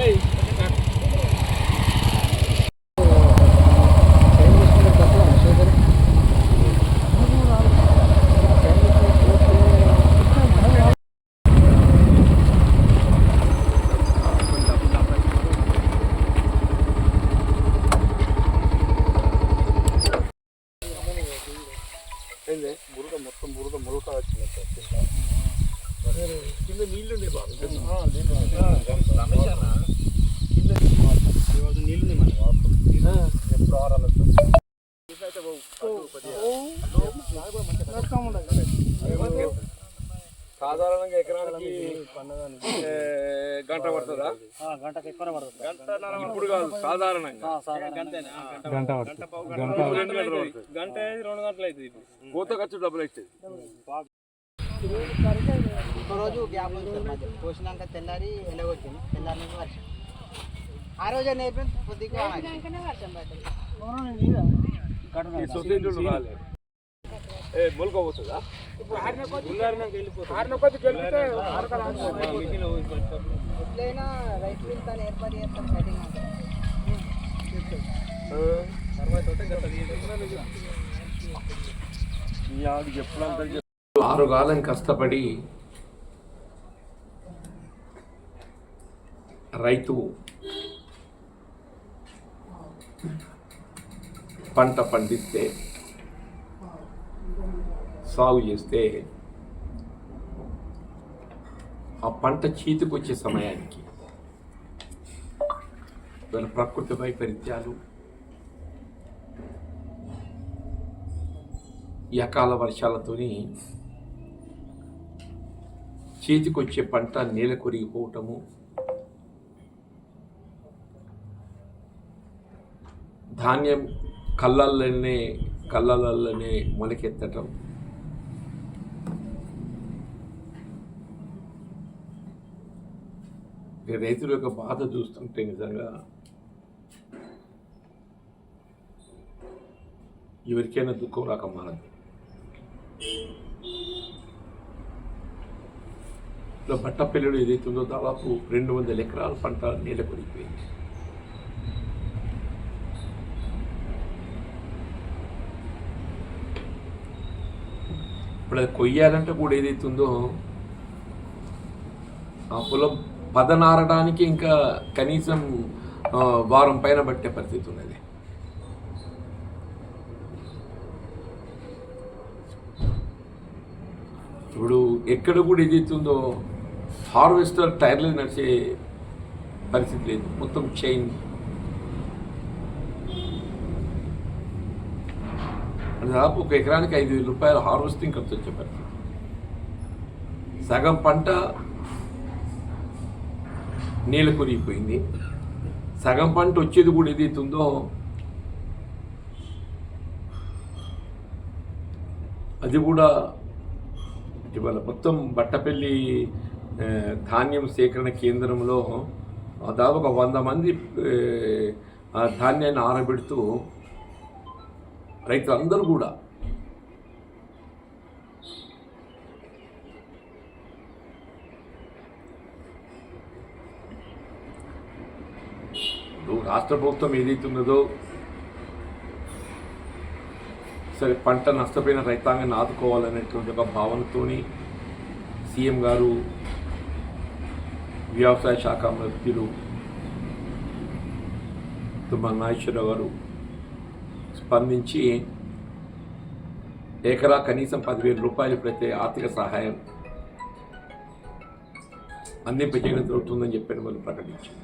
Hey. గంట పడుతుందా? గంటకు ఎక్కువ పడుతుంది. గంట ఇప్పుడు కాదు సాధారణంగా. గంట ఇప్పుడు రెండు గంటలు పడుతుంది గంట అయింది రెండు గంటలు అవుతుంది ఇప్పుడు కోత ఖర్చు డబ్బులు అవుతుంది ఒక రోజు గ్యాప్ పోసినాక తెల్లారి వెళ్ళగొచ్చింది తెల్లారి నుంచి వర్షం. ఆ రోజే నేర్పిన కొద్దిగా వర్షం ఈ సొసైటీలో రాలేదు ఏ మొలక పోతుందా ఎట్లయినా ఏర్పాటు కటింగ్ ఆరు కాలం కష్టపడి రైతు పంట పండిస్తే సాగు చేస్తే ఆ పంట చేతికొచ్చే సమయానికి వాళ్ళ ప్రకృతి వైపరీత్యాలు ఈ అకాల వర్షాలతోని చేతికొచ్చే పంట నేల కొరిగిపోవటము ధాన్యం కళ్ళల్లోనే కళ్ళలలోనే మొలకెత్తటం. ఈ రైతుల యొక్క బాధ చూస్తుంటే నిజంగా ఎవరికైనా దుఃఖం రాక మానదు. ఇలా ఏదైతే ఏదైతుందో దాదాపు రెండు వందల ఎకరాల పంట నీళ్ళ కొనిపోయింది ఇప్పుడు అది కొయ్యాలంటే కూడా ఏదైతుందో ఆ పొలం పదనారడానికి ఇంకా కనీసం వారం పైన పట్టే పరిస్థితి ఉన్నది. ఇప్పుడు ఎక్కడ కూడా ఏదైతుందో హార్వెస్టర్ టైర్లు నడిచే పరిస్థితి లేదు. మొత్తం చైన్. దాదాపు ఒక ఎకరానికి ఐదు వేల రూపాయల హార్వెస్టింగ్ ఖర్చు వచ్చే పరిస్థితి. సగం పంట నీళ్ళ కొరిగిపోయింది. సగం పంట వచ్చేది కూడా ఏదైతుందో అది కూడా ఇవాళ మొత్తం బట్టపల్లి ధాన్యం సేకరణ కేంద్రంలో దాదాపు ఒక వంద మంది ఆ ధాన్యాన్ని ఆరబెడుతూ రైతులందరూ కూడా ఇప్పుడు రాష్ట్ర ప్రభుత్వం ఏదైతే ఉన్నదో సరే పంట నష్టపోయిన రైతాంగాన్ని ఆదుకోవాలనేటువంటి ఒక భావనతోని సీఎం గారు వ్యవసాయ శాఖ మంత్రులు తుమ్మల నాగేశ్వరరావు గారు స్పందించి ఎకరా కనీసం పదివేల రూపాయలు ప్రతి ఆర్థిక సహాయం అందింపజేయడం జరుగుతుందని చెప్పిన వాళ్ళు ప్రకటించారు.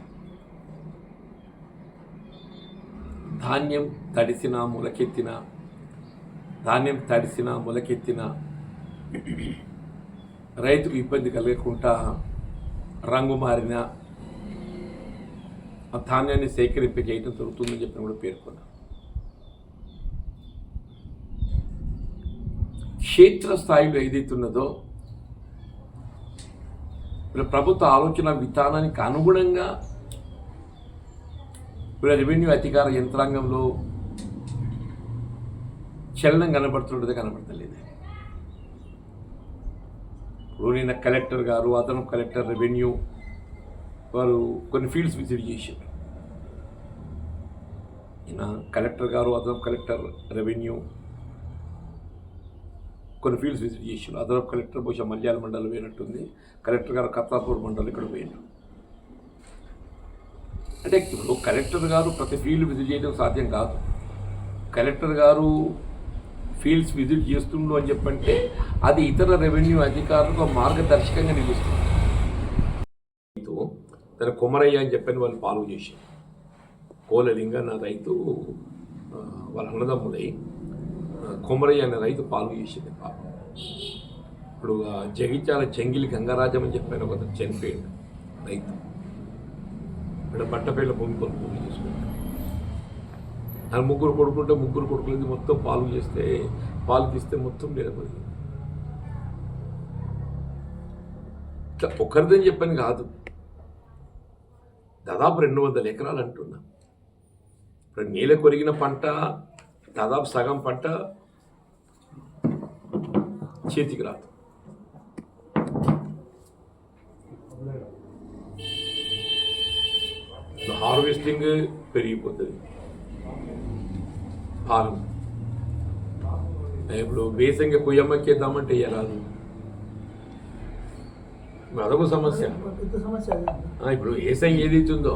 ధాన్యం తడిసిన మొలకెత్తిన ధాన్యం తడిసిన మొలకెత్తిన రైతుకు ఇబ్బంది కలగకుండా రంగు మారిన ఆ ధాన్యాన్ని సేకరింప చేయడం జరుగుతుందని చెప్పిన కూడా పేర్కొన్నారు క్షేత్ర స్థాయిలో ఏదైతున్నదో ప్రభుత్వ ఆలోచన విధానానికి అనుగుణంగా వీళ్ళ రెవెన్యూ అధికార యంత్రాంగంలో చలనం కనబడుతున్నది కనబడతలేదు. ఇప్పుడు నిన్న కలెక్టర్ గారు అదనపు కలెక్టర్ రెవెన్యూ వారు కొన్ని ఫీల్డ్స్ విజిట్ చేశారు. ఈయన కలెక్టర్ గారు అదనపు కలెక్టర్ రెవెన్యూ కొన్ని ఫీల్డ్స్ విజిట్ చేశారు. అదనపు కలెక్టర్ బహుశా మల్యాల మండలం పోయినట్టుంది. కలెక్టర్ గారు కత్తాపూర్ మండలం ఇక్కడ పోయినారు. అంటే ఇప్పుడు కలెక్టర్ గారు ప్రతి ఫీల్డ్ విజిట్ చేయడం సాధ్యం కాదు. కలెక్టర్ గారు ఫీల్డ్స్ విజిట్ చేస్తుండు అని చెప్పంటే అది ఇతర రెవెన్యూ అధికారులకు మార్గదర్శకంగా నిలుస్తుంది. రైతు తన కొమరయ్య అని చెప్పని వాళ్ళు ఫాలో చేశారు. కోలలింగ అన్న రైతు వాళ్ళ అన్నదమ్ముడై కొమరయ్య అనే రైతు పాలు చేసింది పాపం. ఇప్పుడు జగిత్యాల చెంగిలి గంగరాజం అని చెప్పాను ఒక చనిపోయాడు రైతు. ఇక్కడ బట్టపేళ్ళ భూమి కొనుగోలు చేసుకుంటాడు ఆ ముగ్గురు కొడుకుంటే ముగ్గురు కొడుకులది మొత్తం పాలు చేస్తే పాలు తీస్తే మొత్తం నిలబడి ఇట్లా ఒకరిదని చెప్పని కాదు. దాదాపు రెండు వందల ఎకరాలు అంటున్నా. ఇప్పుడు నేల కొరిగిన పంట దాదాపు సగం పంట చేతికి రాదు. హార్వెస్టింగ్ పెరిగిపోతుంది. పాలు. ఇప్పుడు బేసంగా కుయ్యమ్మకేద్దామంటే రాదు. అదొక సమస్య. ఇప్పుడు ఏసై ఏది ఉందో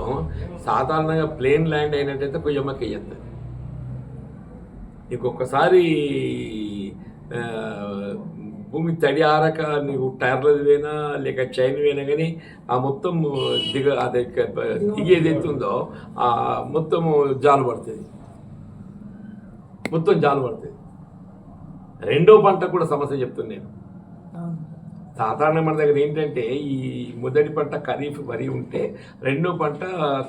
సాధారణంగా ప్లేన్ ల్యాండ్ అయినట్టయితే కొయ్యమ్మకి వేయద్దు నీకు ఒక్కసారి భూమి తడి ఆరక నీకు టైర్లది పోయినా లేక చైన్ పోయినా కానీ ఆ మొత్తం దిగ అదే దిగి ఏదైతే ఉందో ఆ మొత్తం జాలు పడుతుంది. మొత్తం జాలు పడుతుంది. రెండో పంట కూడా సమస్య చెప్తున్నాను నేను. సాధారణ మన దగ్గర ఏంటంటే ఈ మొదటి పంట ఖరీఫ్ వరి ఉంటే రెండో పంట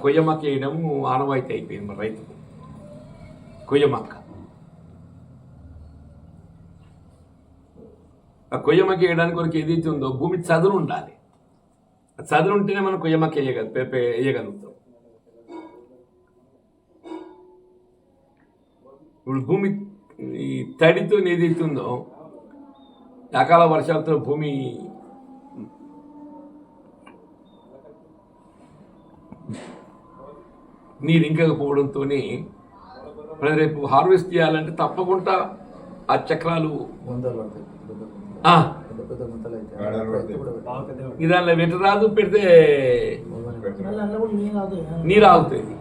కొయ్యమక్క వేయడం ఆనవాయితీ అయిపోయింది మన రైతుకు. కొయ్యమక్క. ఆ కొయ్యమ్మకి వేయడానికి వరకు ఏదైతే ఉందో భూమి చదును ఉండాలి ఆ చదును ఉంటేనే మనం కొయ్యమకి వేయగల వేయగలుగుతాం. ఇప్పుడు భూమి ఈ తడితో ఏదైతే ఉందో అకాల వర్షాలతో భూమి నీరు ఇంకకపోవడంతో రేపు హార్వెస్ట్ చేయాలంటే తప్పకుండా ఆ చక్రాలు ఆ, ఇదానిలో వెట రాదు పెడితే నీరు ఆగుతుంది.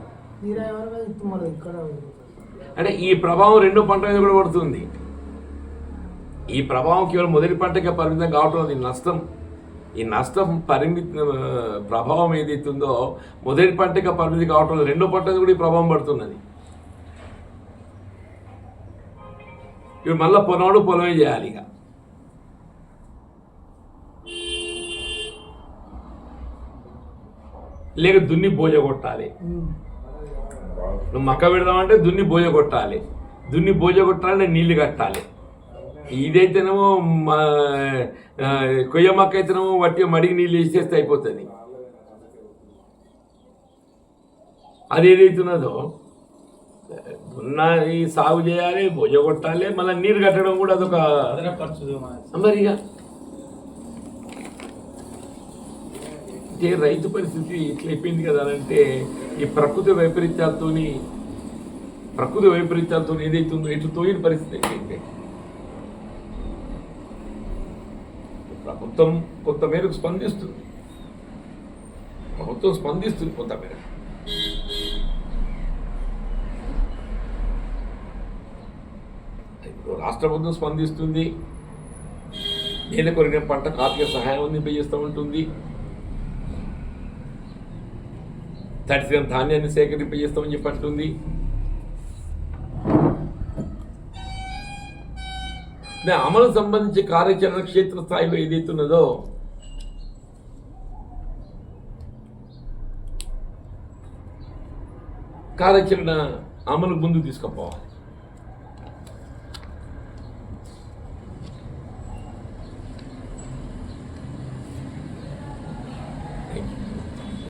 అంటే ఈ ప్రభావం రెండో పంట మీద కూడా పడుతుంది. ఈ ప్రభావం కేవలం మొదటి పంటకే పరిమితం కావటం అది నష్టం. ఈ నష్టం పరిమిత ప్రభావం ఏదైతుందో మొదటి పంటకే పరిమితి కావటం లేదు. రెండో పంట కూడా ఈ ప్రభావం పడుతున్నది. ఇప్పుడు మళ్ళీ పొలవాడు పొలమే చేయాలి ఇక. లేక దున్ని బోజ కొట్టాలి. నువ్వు మక్క పెడదామంటే దున్ని బోజ కొట్టాలి. దున్ని బోజ కొట్టాలంటే నీళ్ళు కట్టాలి. ఇదైతేనేమో కొయ్య మొక్క అయితేనేమో వట్టి మడికి నీళ్ళు వేసేస్తే అయిపోతుంది. అది ఏదైతున్నదో దున్న ఈ సాగు చేయాలి బోజ కొట్టాలి మళ్ళీ నీరు కట్టడం కూడా అదొక మరి ఇక అంటే రైతు పరిస్థితి ఇట్లా అయిపోయింది కదా అని అంటే ఈ ప్రకృతి వైపరీత్యాలతోని ప్రకృతి వైపరీత్యాలతో ఏదైతుందో ఎటు తోయిన పరిస్థితి అయిపోయింది. ప్రభుత్వం కొంతమేరకు స్పందిస్తుంది. ప్రభుత్వం స్పందిస్తుంది కొంతమేరకు ఇప్పుడు రాష్ట్ర ప్రభుత్వం స్పందిస్తుంది. నేల కొరిగిన పంట ఆర్థిక సహాయం అందింపజేస్తూ ఉంటుంది తడిసిన ధాన్యాన్ని సేకరింపజేస్తామని చెప్పి అంటుంది అమలు సంబంధించి కార్యాచరణ క్షేత్రస్థాయిలో ఏదైతే ఉన్నదో కార్యాచరణ అమలు ముందు తీసుకుపోవాలి.